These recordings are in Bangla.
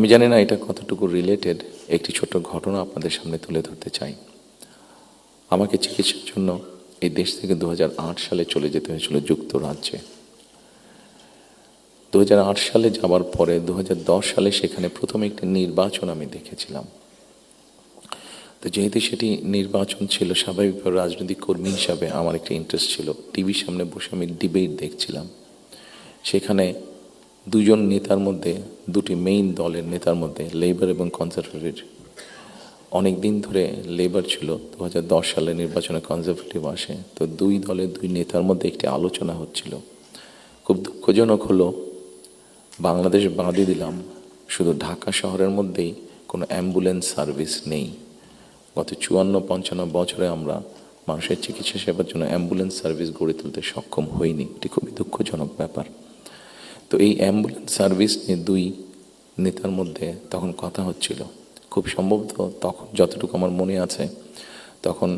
আমি জানি না এটা কতটুকু রিলেটেড একটি ছোট ঘটনা আপনাদের সামনে তুলে ধরতে চাই। আমাকে চিকিৎসার জন্য এই দেশ থেকে দু হাজার আট সালে চলে যেতে হয়েছিল যুক্তরাজ্যে। দু হাজার আট সালে যাওয়ার পরে দু হাজার দশ সালে সেখানে প্রথম একটি নির্বাচন আমি দেখেছিলাম। তো যেহেতু সেটি নির্বাচন ছিল স্বাভাবিকভাবে রাজনৈতিক কর্মী হিসাবে আমার একটা ইন্টারেস্ট ছিল। টিভির সামনে বসে আমি ডিবেট দেখছিলাম। সেখানে দুজন নেতার মধ্যে, দুটি মেইন দলের নেতার মধ্যে লেবার এবং কনজারভেটিভ অনেক দিন ধরে লেবার ছিল দু হাজার দশ সালে নির্বাচনে কনজারভেটিভ আসে। তো দুই দলের দুই নেতার মধ্যে একটি আলোচনা হচ্ছিল। খুব দুঃখজনক হলো, বাংলাদেশ বাদই দিলাম, শুধু ঢাকা শহরের মধ্যেই কোনো অ্যাম্বুলেন্স সার্ভিস নেই। গত চুয়ান্ন, পঞ্চান্ন বছরে আমরা মানুষের চিকিৎসা সেবার জন্য অ্যাম্বুলেন্স সার্ভিস গড়ে তুলতে সক্ষম হইনি। এটি খুবই দুঃখজনক ব্যাপার। তো এই অ্যাম্বুলেন্স সার্ভিস নিয়ে দুই নেতার মধ্যে তখন কথা হচ্ছিল। খুব সম্ভবত তখন যতটুকু আমার মনে আছে, তখন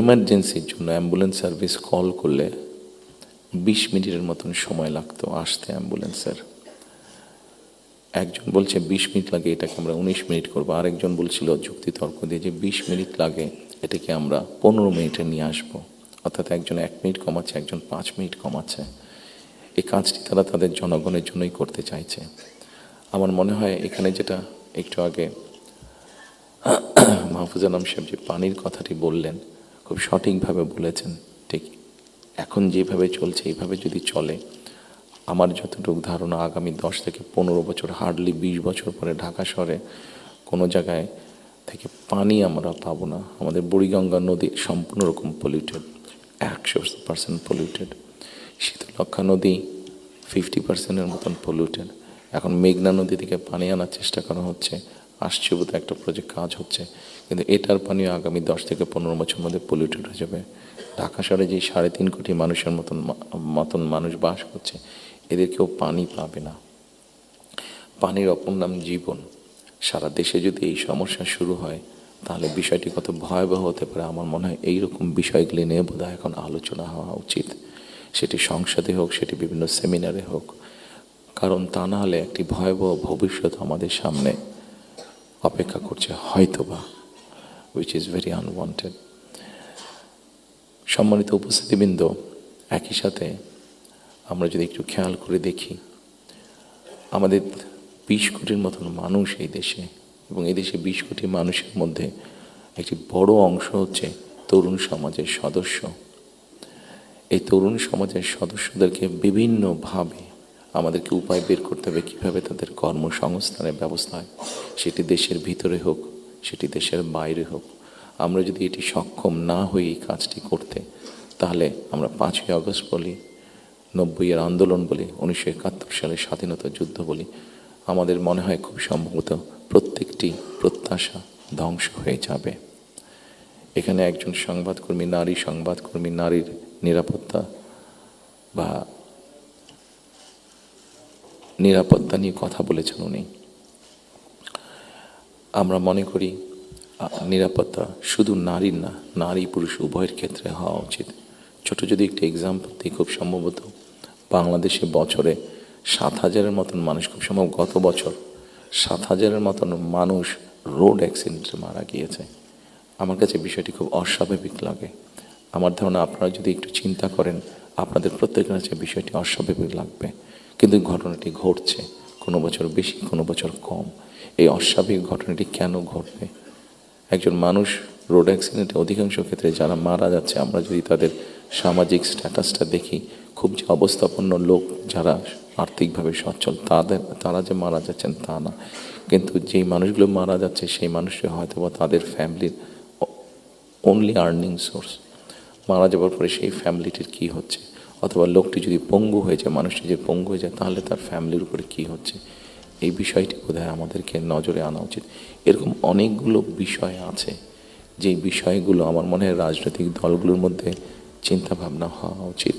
এমার্জেন্সির জন্য অ্যাম্বুলেন্স সার্ভিস কল করলে বিশ মিনিটের মতন সময় লাগতো আসতে অ্যাম্বুলেন্সের একজন বলছে, বিশ মিনিট লাগে এটাকে আমরা উনিশ মিনিট করব। আরেকজন বলছিল, যুক্তি তর্ক দিয়ে যে বিশ মিনিট লাগে এটাকে আমরা পনেরো মিনিটে নিয়ে আসব। অর্থাৎ একজন এক মিনিট কমাচ্ছে, একজন পাঁচ মিনিট কমাচ্ছে। এই কাজটি তারা তাদের জনগণের জন্যই করতে চাইছে। আমার মনে হয় এখানে যেটা একটু আগে মাহফুজ আলম সাহেব যে পানির কথাটি বললেন, খুব সঠিকভাবে বলেছেন, ঠিক এখন যেভাবে চলছে এইভাবে যদি চলে, আমার যতটুকু ধারণা আগামী দশ থেকে পনেরো বছর হার্ডলি বিশ বছর পরে ঢাকা শহরে কোনো জায়গায় থেকে পানি আমরা পাবো না। আমাদের বুড়িগঙ্গা নদী সম্পূর্ণ রকম পলিউটেড একশো পার্সেন্ট পলিউটেড শীতলক্ষা নদী ফিফটি পার্সেন্টের মতন পলিউটেড এখন মেঘনা নদী থেকে পানি আনার চেষ্টা করা হচ্ছে, আসছে বোধ একটা প্রজেক্ট কাজ হচ্ছে। কিন্তু এটার পানিও আগামী দশ থেকে পনেরো বছর মধ্যে পলিউটেড হয়ে যাবে। ঢাকা শহরে যে সাড়ে তিন কোটি মানুষের মতন মতন মানুষ বাস করছে, এদের কেউ পানি পাবে না। পানির অপর নাম জীবন। সারা দেশে যদি এই সমস্যা শুরু হয়, তাহলে বিষয়টি কত ভয়াবহ হতে পারে আমার মনে হয় এইরকম বিষয়গুলি নিয়ে বোধহয় এখন আলোচনা হওয়া উচিত। সেটি সংসদে হোক, সেটি বিভিন্ন সেমিনারে হোক, কারণ তা না হলে একটি ভয়াবহ ভবিষ্যৎ আমাদের সামনে অপেক্ষা করছে হয়তোবা উইচ ইজ ভেরি আনওয়ান্টেড সম্মানিত উপস্থিতিবৃন্দ, একই সাথে আমরা যদি একটু খেয়াল করে দেখি, আমাদের বিশ কোটির মতন মানুষ এই দেশে, এবং এই দেশে বিশ কোটি মানুষের মধ্যে একটি বড় অংশ হচ্ছে তরুণ সমাজের সদস্য। এই তরুণ সমাজের সদস্যদেরকে বিভিন্নভাবে আমাদেরকে উপায় বের করতে হবে, কীভাবে তাদের কর্মসংস্থানের ব্যবস্থা হয়। সেটি দেশের ভিতরে হোক, সেটি দেশের বাইরে হোক। আমরা যদি এটি সক্ষম না হই এই কাজটি করতে, তাহলে আমরা পাঁচই আগস্ট বলি নব্বইয়ের আন্দোলন বলি, উনিশশো একাত্তর সালের স্বাধীনতা যুদ্ধ বলি, আমাদের মনে হয় খুব সম্ভবত প্রত্যেকটি প্রত্যাশা ধ্বংস হয়ে যাবে। এখানে একজন সংবাদকর্মী, নারী সংবাদকর্মী, নারীর নিরাপত্তা বা নিরাপত্তা নিয়ে কথা বলেছেন উনি। আমরা মনে করি নিরাপত্তা শুধু নারীর না, নারী পুরুষ উভয়ের ক্ষেত্রে হওয়া উচিত। ছোট যদি একটি এক্সাম্পল দিই, খুব সম্ভবত বাংলাদেশে বছরে সাত হাজারের মতন মানুষ, খুব সম্ভব গত বছর সাত হাজারের মতন মানুষ রোড অ্যাক্সিডেন্টে মারা গিয়েছে। আমার কাছে বিষয়টি খুব অস্বাভাবিক লাগে। আমার ধারণা আপনারা যদি একটু চিন্তা করেন, আপনাদের প্রত্যেকের কাছে বিষয়টি অস্বাভাবিক লাগবে। কিন্তু ঘটনাটি ঘটছে, কোনো বছর বেশি, কোনো বছর কম। এই অস্বাভাবিক ঘটনাটি কেন ঘটবে? একজন মানুষ রোড অ্যাক্সিডেন্টে অধিকাংশ ক্ষেত্রে যারা মারা যাচ্ছে, আমরা যদি তাদের সামাজিক স্ট্যাটাসটা দেখি, খুব যে অবস্থাপন্ন লোক যারা আর্থিকভাবে সচ্ছল, তাদের, তারা যে মারা যাচ্ছেন তা না। কিন্তু যেই মানুষগুলো মারা যাচ্ছে, সেই মানুষরা হয়তো বা তাদের ফ্যামিলির অনলি আর্নিং সোর্স মারা যাওয়ার পরে সেই ফ্যামিলিটির কি হচ্ছে? অথবা লোকটি যদি পঙ্গু হয়ে যায় মানুষটি যদি পঙ্গু হয়ে যায়, তাহলে তার ফ্যামিলির উপরে কি হচ্ছে? এই বিষয়টি বোধহয় আমাদেরকে নজরে আনা উচিত। এরকম অনেকগুলো বিষয় আছে। যেই বিষয়গুলো আমার মনে হয় রাজনৈতিক দলগুলোর মধ্যে চিন্তাভাবনা হওয়া উচিত।